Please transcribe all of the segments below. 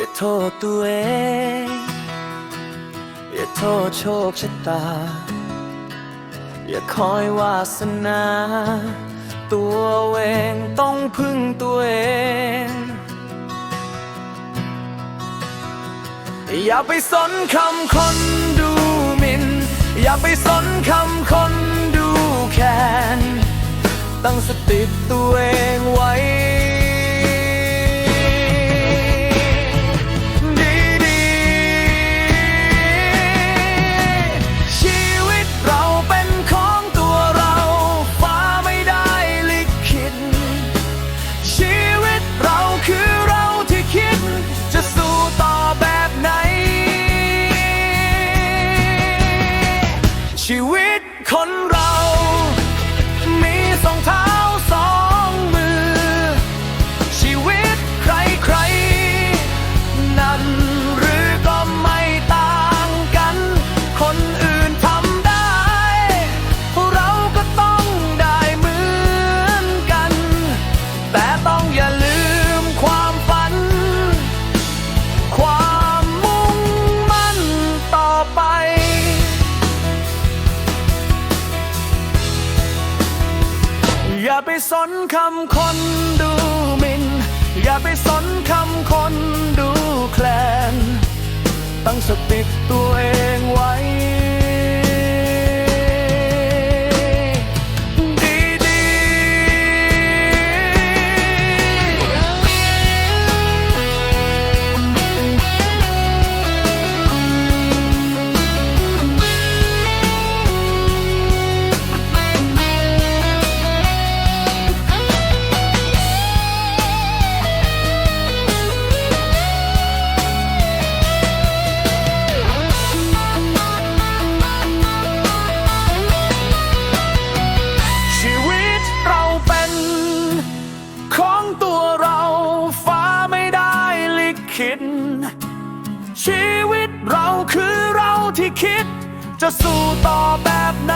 อย่าโทษตัวเอง อย่าโทษโชคชะตา อย่าคอยวาสนา ตัวเองต้องพึ่งตัวเอง อย่าไปสนคำคนดูหมินอย่าไปสนคำคนดูแคนตั้งสติตัวเอง ไปสนคำคนดูมิน อย่าไปสนคำคนดูแคลน ตั้งสติตัวเองไว้ คิด ชีวิตเราคือเราที่คิด จะสู้ต่อแบบไหน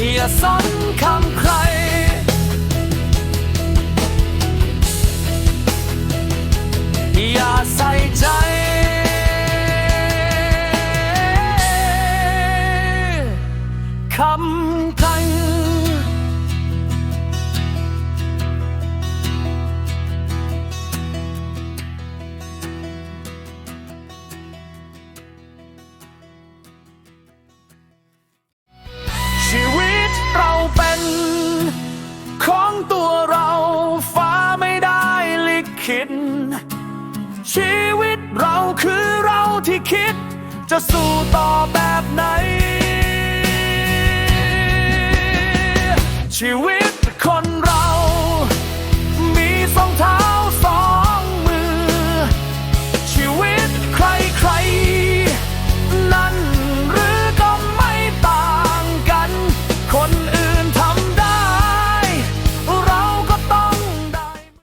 อย่าสนคำใคร อย่าใส่ใจ คิด จะสู้ต่อแบบไหน ชีวิตคนเรา